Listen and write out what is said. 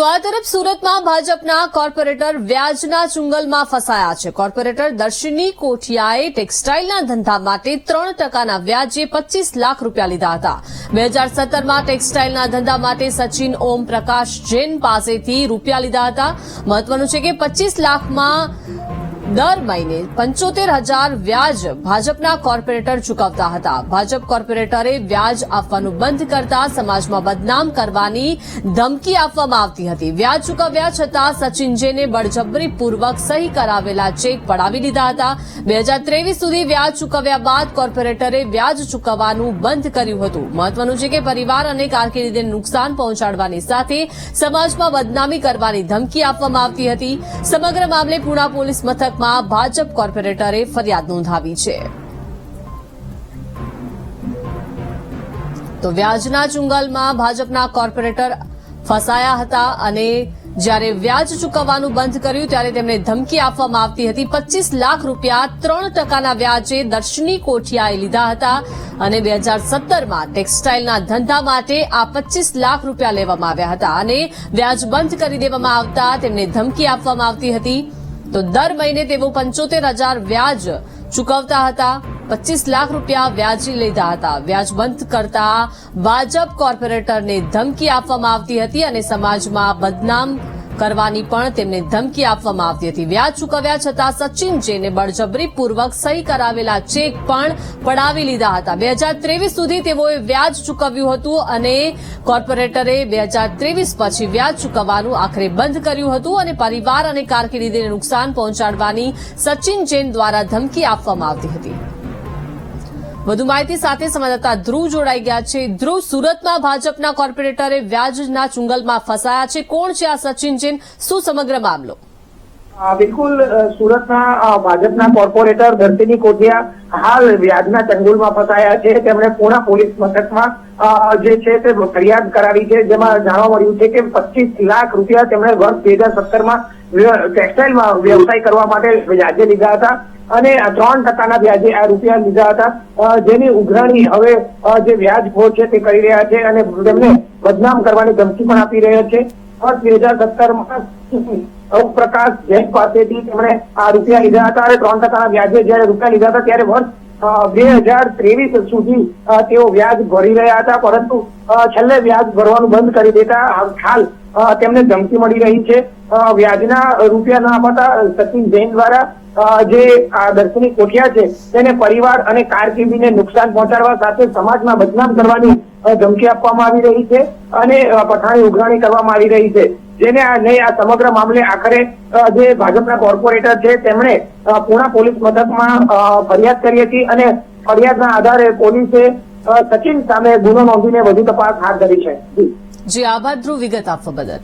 તો આ તરફ સુરતમાં ભાજપના કોર્પોરેટર વ્યાજના ચુંગલમાં ફસાયા છે. કોર્પોરેટર દર્શિની કોઠિયાએ ટેક્સટાઇલના ધંધા માટે ત્રણ ટકાના વ્યાજે પચીસ લાખ રૂપિયા લીધા હતા. બે હજાર સત્તરમાં ટેક્સટાઇલના ધંધા માટે સચિન ઓમ પ્રકાશ જૈન પાસેથી રૂપિયા લીધા હતા. મહત્વનું છે કે પચીસ લાખમાં દર મહિને પંચોતેર હજાર વ્યાજ ભાજપના કોર્પોરેટર ચૂકવતા હતા. ભાજપ કોર્પોરેટરે વ્યાજ આપવાનું બંધ કરતા સમાજમાં બદનામ કરવાની ધમકી આપવામાં આવતી હતી. વ્યાજ ચૂકવ્યા છતાં સચિનજીને બળજબરીપૂર્વક સહી કરાવેલા ચેક પડાવી લીધા હતા. બે હજાર ત્રેવીસ સુધી વ્યાજ ચૂકવ્યા બાદ કોર્પોરેટરે વ્યાજ ચૂકવવાનું બંધ કર્યું હતું. મહત્વનું છે કે પરિવાર અને કારકિર્દીને નુકસાન પહોંચાડવાની સાથે સમાજમાં બદનામી કરવાની ધમકી આપવામાં આવતી હતી. સમગ્ર મામલે પુણા પોલીસ મથકમાં ભાજપ કોર્પોરેટરે ફરિયાદ નોંધાવી છે. તો વ્યાજના ચુંગલમાં ભાજપના કોર્પોરેટર ફસાયા હતા અને જ્યારે વ્યાજ ચૂકવવાનું બંધ કર્યું ત્યારે તેમને ધમકી આપવામાં આવતી હતી. પચીસ લાખ રૂપિયા ત્રણ ટકાના વ્યાજે દર્શની કોઠિયાએ લીધા હતા અને બે હજાર સત્તરમાં ટેક્સટાઇલના ધંધા માટે આ પચીસ લાખ રૂપિયા લેવામાં આવ્યા હતા અને વ્યાજ બંધ કરી દેવામાં આવતા તેમને ધમકી આપવામાં આવતી હતી. તો દર મહિને તેઓ પંચોતેર હજાર વ્યાજ ચૂકવતા હતા. પચીસ લાખ રૂપિયા વ્યાજી લીધા હતા. વ્યાજ બંધ કરતા ભાજપ કોર્પોરેટરને ધમકી આપવામાં આવતી હતી અને સમાજમાં બદનામ કરવાની પણ તેમને ધમકી આપવામાં આવતી હતી. વ્યાજ ચૂકવ્યા છતાં સચિન જેને બળજબરીપૂર્વક સહી કરાવેલા ચેક પણ પડાવી લીધા હતા. બે હજાર ત્રેવીસ સુધી તેઓએ વ્યાજ ચૂકવ્યું હતું અને કોર્પોરેટરે બે હજાર ત્રેવીસ પછી વ્યાજ ચૂકવવાનું આખરે બંધ કર્યું હતું અને પરિવાર અને કારકિર્દીને નુકસાન પહોંચાડવાની સચિન જૈન દ્વારા ધમકી આપવામાં આવતી હતી. વધુ માહિતી સાથે સંવાદદાતા ધ્રુવ જોડાઈ ગયા છે. ધ્રુવ, સુરતમાં ભાજપના કોર્પોરેટરે વ્યાજના ચુંગલમાં ફસાયા છે. કોણ છે આ સચિન જૈન? શું સમગ્ર મામલો? બિલકુલ સુરતના ભાજપના કોર્પોરેટર ધરતીની કોઠિયા હાલ વ્યાજના ચંગુલમાં ફસાયા છે. તેમણે પૂણા પોલીસ મથકમાં જે છે તે ફરિયાદ કરાવી છે. જેમાં જાણવા મળ્યું છે કે પચીસ લાખ રૂપિયા તેમણે વર્ષ બે હજાર સત્તરમાં ટેક્સટાઇલમાં વ્યવસાય કરવા માટે વ્યાજે લીધા હતા. અને ત્રણ ટકાના વ્યાજે આ રૂપિયા લીધા હતા. જેની ઉઘરાણી હવે જે જે વ્યાજખોર છે તે કરી રહ્યા છે અને તેમને બદનામ કરવાની ધમકી પણ આપી રહ્યા છે. બે હજાર સત્તરમાં પ્રકાશ જૈન પાસેથી તેમણે આ રૂપિયા લીધા હતા અને ત્રણ ટકાના વ્યાજે જયારે રૂપિયા લીધા હતા, ત્યારે વર્ષ બે હજાર ત્રેવીસ સુધી તેઓ વ્યાજ ભરી રહ્યા હતા, પરંતુ છેલ્લે વ્યાજ ભરવાનું બંધ કરી દેતા હાલ તેમને ધમકી મળી રહી છે. વ્યાજના રૂપિયા ના અપાતા સચિન જૈન દ્વારા જે આ દર્શની કોઠિયા છે, તેને પરિવાર અને કારકિર્દીને નુકસાન પહોંચાડવા સાથે સમાજમાં બદનામ કરવાની ધમકી આપવામાં આવી રહી છે અને પઠાણી ઉઘરાણી કરવામાં આવી રહી છે. જેને આ સમગ્ર મામલે આખરે જે ભાજપના કોર્પોરેટર છે, તેમણે પૂણા પોલીસ મથકમાં ફરિયાદ કરી હતી અને ફરિયાદના આધારે પોલીસે સચિન સામે ગુનો નોંધીને વધુ તપાસ હાથ ધરી છે. જી, આભાર, ધ્રુવ વિગત આપવા બદલ.